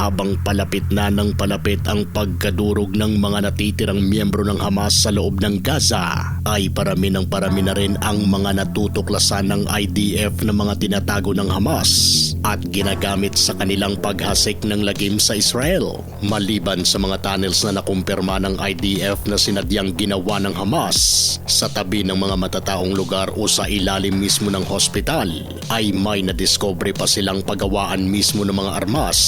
Habang palapit na ng palapit ang pagkadurog ng mga natitirang miyembro ng Hamas sa loob ng Gaza, ay parami ng parami na rin ang mga natutuklasan ng IDF na mga tinatago ng Hamas at ginagamit sa kanilang paghasik ng lagim sa Israel. Maliban sa mga tunnels na nakumpirma ng IDF na sinadyang ginawa ng Hamas sa tabi ng mga matataong lugar o sa ilalim mismo ng hospital, ay may nadiscovery pa silang pagawaan mismo ng mga armas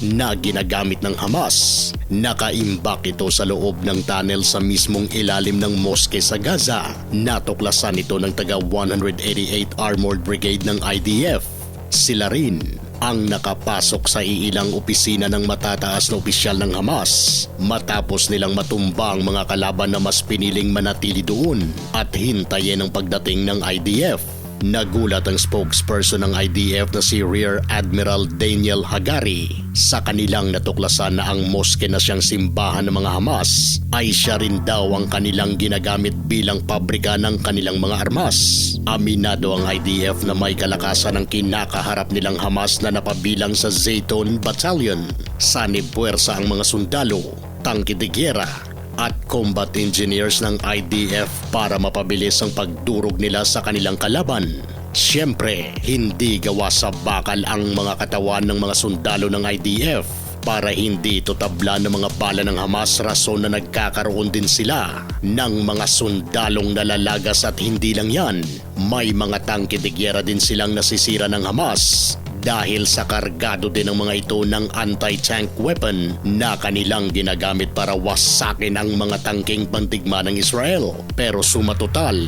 na ginagamit ng Hamas. Nakaimbak ito sa loob ng tunnel sa mismong ilalim ng moske sa Gaza. Natuklasan ito ng taga 188 Armored Brigade ng IDF. Sila rin ang nakapasok sa iilang opisina ng matataas na opisyal ng Hamas matapos nilang matumba ang mga kalaban na mas piniling manatili doon at hintayin ang pagdating ng IDF. Nagulat ang spokesperson ng IDF na si Rear Admiral Daniel Hagari sa kanilang natuklasan na ang moske na siyang simbahan ng mga Hamas ay siya rin daw ang kanilang ginagamit bilang pabrika ng kanilang mga armas. Aminado ang IDF na may kalakasan ng kinakaharap nilang Hamas na napabilang sa Zayton Battalion. Sanib puwersa ang mga sundalo, tangke de guerra at combat engineers ng IDF para mapabilis ang pagdurog nila sa kanilang kalaban. Siyempre, hindi gawa sa bakal ang mga katawan ng mga sundalo ng IDF para hindi ito tabla ng mga bala ng Hamas rason na nagkakaroon din sila ng mga sundalong nalalagas at hindi lang yan. May mga tangke de gyera din silang nasisira ng Hamas dahil sa kargado din ng mga ito ng anti-tank weapon na kanilang ginagamit para wasakin ang mga tangking pandigma ng Israel. Pero sumatotal,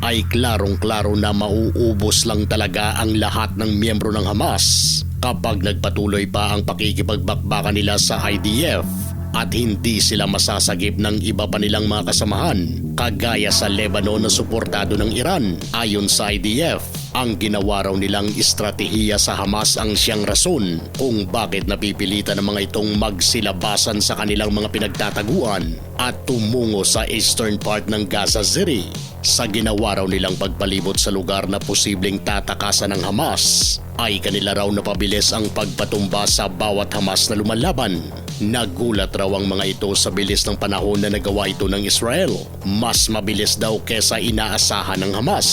ay klarong-klaro na mauubos lang talaga ang lahat ng miyembro ng Hamas kapag nagpatuloy pa ang pakikipagbakbakan nila sa IDF at hindi sila masasagip ng iba pa nilang mga kasamahan kagaya sa Lebanon na suportado ng Iran. Ayon sa IDF, ang ginawa raw nilang estratehiya sa Hamas ang siyang rason kung bakit napipilitan ng mga itong magsilabasan sa kanilang mga pinagtataguan at tumungo sa eastern part ng Gaza City sa ginawa raw nilang pagpalibot sa lugar na posibleng tatakasan ng Hamas ay kanila raw napabilis ang pagpatumba sa bawat Hamas na lumalaban. Nagulat raw ang mga ito sa bilis ng panahon na nagawa ito ng Israel. Mas mabilis daw kesa inaasahan ng Hamas.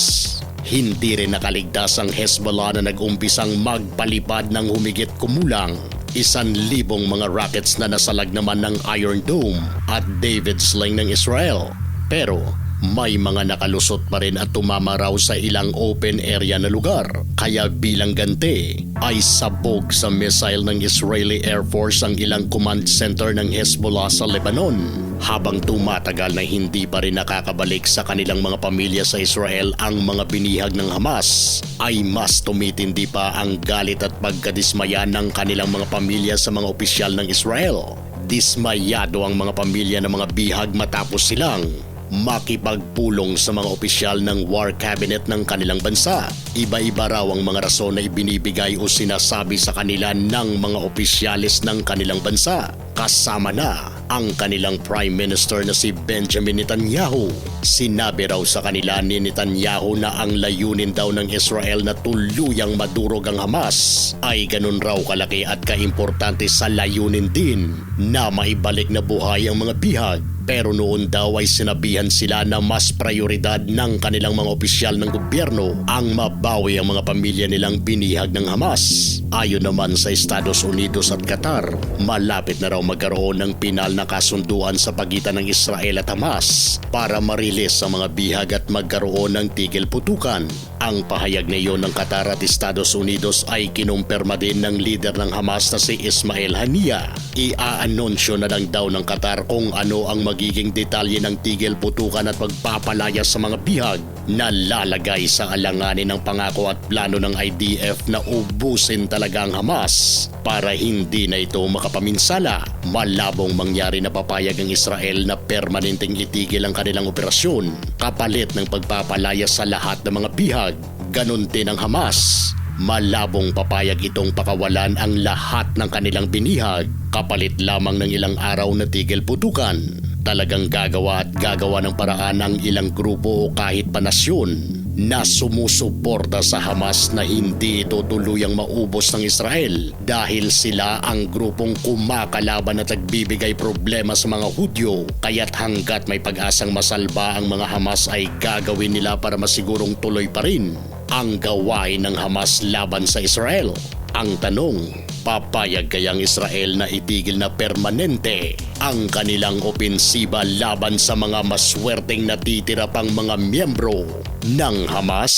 Hindi rin nakaligtas ang Hezbollah na nag-umpisang magpalipad ng humigit kumulang isan libong mga rockets na nasalag naman ng Iron Dome at David Sling ng Israel. Pero may mga nakalusot pa rin at tumama raw sa ilang open area na lugar. Kaya bilang ganti ay sabog sa missile ng Israeli Air Force ang ilang command center ng Hezbollah sa Lebanon. Habang tumatagal na hindi pa rin nakakabalik sa kanilang mga pamilya sa Israel ang mga binihag ng Hamas, ay mas tumitindi pa ang galit at pagkadismaya ng kanilang mga pamilya sa mga opisyal ng Israel. Dismayado ang mga pamilya ng mga bihag matapos silang makipagpulong sa mga opisyal ng war cabinet ng kanilang bansa. Iba-iba raw ang mga rason na ibinibigay o sinasabi sa kanila ng mga opisyalis ng kanilang bansa. Kasama na ang kanilang Prime Minister na si Benjamin Netanyahu. Sinabi raw sa kanila ni Netanyahu na ang layunin daw ng Israel na tuluyang madurog ang Hamas ay ganun raw kalaki at kaimportante sa layunin din na maibalik na buhay ang mga bihag pero noon daw ay sinabihan sila na mas prioridad ng kanilang mga opisyal ng gobyerno ang mabawi ang mga pamilya nilang binihag ng Hamas. Ayon naman sa Estados Unidos at Qatar, malapit na raw magkaroon ng pinal na kasunduan sa pagitan ng Israel at Hamas para marilis ang mga bihag at magkaroon ng tigil putukan. Ang pahayag na iyon ng Qatar at Estados Unidos ay kinumpirma din ng leader ng Hamas na si Ismail Haniya. Ia-anunsyo na lang daw ng Qatar kung ano ang magiging detalye ng tigil putukan at pagpapalaya sa mga bihag na lalagay sa alanganin ng pangako at plano ng IDF na ubusin talaga ang Hamas para hindi na ito makapaminsala. Malabong mangyari na papayag ang Israel na permanenteng itigil ang kanilang operasyon kapalit ng pagpapalaya sa lahat ng mga bihag. Ganon din ang Hamas Malabong papayag itong pakawalan ang lahat ng kanilang binihag kapalit lamang ng ilang araw na tigil putukan. Talagang gagawa at gagawa ng paraan ang ilang grupo o kahit panasyon na sumusuporta sa Hamas na hindi ito tuluyang maubos ng Israel dahil sila ang grupong kumakalaban at nagbibigay problema sa mga Hudyo kaya't hanggat may pag-asang masalba ang mga Hamas ay gagawin nila para masigurong tuloy pa rin ang gawain ng Hamas laban sa Israel. Ang tanong, papayag kayang Israel na itigil na permanente ang kanilang opensiba laban sa mga maswerteng natitira pang mga miyembro ng Hamas?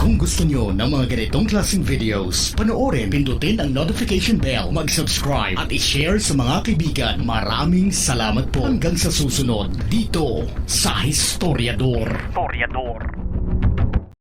Kung gusto nyo ng mga ganitong klaseng videos, panoorin, pindutin ang notification bell, mag-subscribe at i-share sa mga kaibigan. Maraming salamat po hanggang sa susunod dito sa Historiador. Historiador.